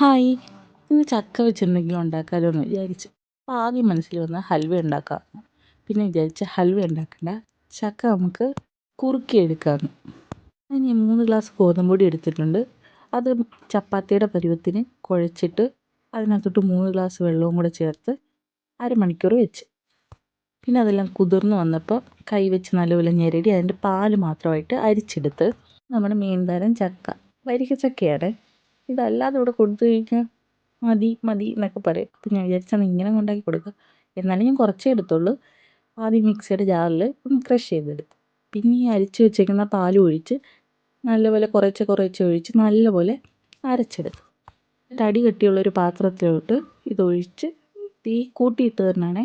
Hi. ഇന്ന് ചക്ക വെച്ചിട്ടുണ്ടെങ്കിലും ഉണ്ടാക്കാമല്ലോ എന്ന് വിചാരിച്ചു അപ്പോൾ ആദ്യം മനസ്സിൽ വന്ന ഹൽവ ഉണ്ടാക്കാം. പിന്നെ വിചാരിച്ച് ഹൽവ ഉണ്ടാക്കണ്ട. ചക്ക നമുക്ക് കുറുക്കിയെടുക്കാമെന്ന് അതിന് ഞാൻ മൂന്ന് ഗ്ലാസ് ഗോതമ്പ് പൊടി എടുത്തിട്ടുണ്ട്. അത് ചപ്പാത്തിയുടെ പരുവത്തിന് കുഴച്ചിട്ട് അതിനകത്തോട്ട് മൂന്ന് ഗ്ലാസ് വെള്ളവും കൂടെ ചേർത്ത് അരമണിക്കൂർ വെച്ച്. പിന്നെ അതെല്ലാം കുതിർന്ന് വന്നപ്പോൾ കൈ വെച്ച് നല്ലപോലെ ഞെരടി അതിന്റെ പാൽ മാത്രമായിട്ട് അരിച്ചെടുത്ത് നമ്മുടെ മീൻതരം ചക്ക. വരിക്ക ചക്കയാണ് ഇതല്ലാതെ ഇവിടെ കൊടുത്തു കഴിഞ്ഞാൽ മതി മതി എന്നൊക്കെ പറയും. അപ്പം ഞാൻ വിചാരിച്ചാണ് ഇങ്ങനെ കൊണ്ടാക്കി കൊടുക്കുക എന്നാലും ഞാൻ കുറച്ചേ എടുത്തുള്ളൂ. ആദ്യം മിക്സിയുടെ ജാറിൽ ഒന്ന് ക്രഷ് ചെയ്തെടുത്തു പിന്നെ ഈ അരിച്ച് വെച്ചേക്കുന്ന പാൽ ഒഴിച്ച് നല്ലപോലെ കുറേശ്ശെ കുറേശ്ശെ ഒഴിച്ച് നല്ലപോലെ അരച്ചെടുത്തു. എന്നിട്ട് തടി കട്ടിയുള്ളൊരു പാത്രത്തിലോട്ട് ഇതൊഴിച്ച് തീ കൂട്ടിയിട്ട് തന്നെയാണ്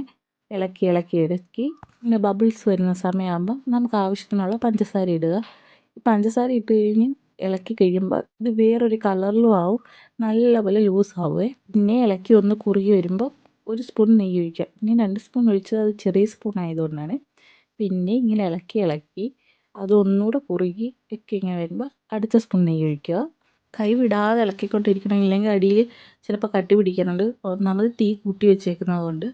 ഇളക്കി ഇളക്കി ഇളക്കി പിന്നെ ബബിൾസ് വരുന്ന സമയമാകുമ്പോൾ നമുക്ക് ആവശ്യത്തിനുള്ള പഞ്ചസാര ഇടുക. ഈ പഞ്ചസാര ഇട്ട് കഴിഞ്ഞ് ഇളക്കി കഴിയുമ്പോൾ ഇത് വേറൊരു കളറിലും ആവും നല്ലപോലെ ലൂസ് ആവുമേ പിന്നെ ഇളക്കി ഒന്ന് കുറുകി വരുമ്പോൾ ഒരു സ്പൂൺ നെയ്യ് ഒഴിക്കുക ഞാൻ രണ്ട് സ്പൂൺ ഒഴിച്ചത് അത് ചെറിയ സ്പൂൺ ആയതുകൊണ്ടാണ്. പിന്നെ ഇങ്ങനെ ഇളക്കി ഇളക്കി അത് ഒന്നുകൂടെ കുറുകി ഒക്കെ ഇങ്ങനെ വരുമ്പോൾ അടുത്ത സ്പൂൺ നെയ്യ് ഒഴിക്കുക. കൈ വിടാതെ ഇളക്കിക്കൊണ്ടിരിക്കണം. ഇല്ലെങ്കിൽ അടിയിൽ ചിലപ്പോൾ കട്ടി പിടിക്കുന്നുണ്ട് ഒന്നാമത് തീ കൂട്ടി വെച്ചേക്കുന്നത് കൊണ്ട്.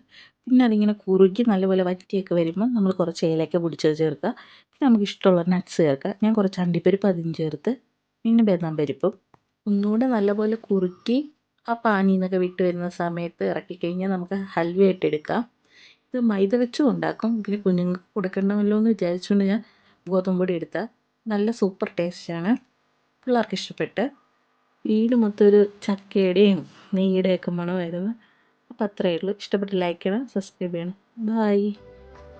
പിന്നെ അതിങ്ങനെ കുറുകി നല്ലപോലെ വറ്റിയൊക്കെ വരുമ്പോൾ നമ്മൾ കുറച്ച് ഏലക്ക പൊടിച്ചത് ചേർക്കുക. പിന്നെ നമുക്ക് ഇഷ്ടമുള്ള നട്ട്സ് ചേർക്കുക. ഞാൻ കുറച്ച് അണ്ടിപ്പരിപ്പ് അതിന് ചേർത്ത് പിന്നെ ബദാം പരിപ്പും ഒന്നുകൂടെ നല്ലപോലെ കുറുക്കി ആ പാനിയിൽ നിന്നൊക്കെ വിട്ട് വരുന്ന സമയത്ത് ഇറക്കി കഴിഞ്ഞാൽ നമുക്ക് ഹൽവയായിട്ട് എടുക്കാം. ഇത് മൈദ വെച്ചും ഉണ്ടാക്കും. പിന്നെ കുഞ്ഞുങ്ങൾക്ക് കൊടുക്കണമല്ലോ എന്ന് വിചാരിച്ചുകൊണ്ട് ഞാൻ ഗോതമ്പ് പൊടി എടുത്ത. നല്ല സൂപ്പർ ടേസ്റ്റാണ്. പിള്ളേർക്ക് ഇഷ്ടപ്പെട്ട്. വീട് മൊത്തം ഒരു ചക്കയുടെയും നെയ്യുടെയൊക്കെ മണമായിരുന്നു. അപ്പോൾ അത്രയേ ഉള്ളൂ. ഇഷ്ടപ്പെട്ട് ലൈക്ക് ചെയ്യണം സബ്സ്ക്രൈബ് ചെയ്യണം. ബായ്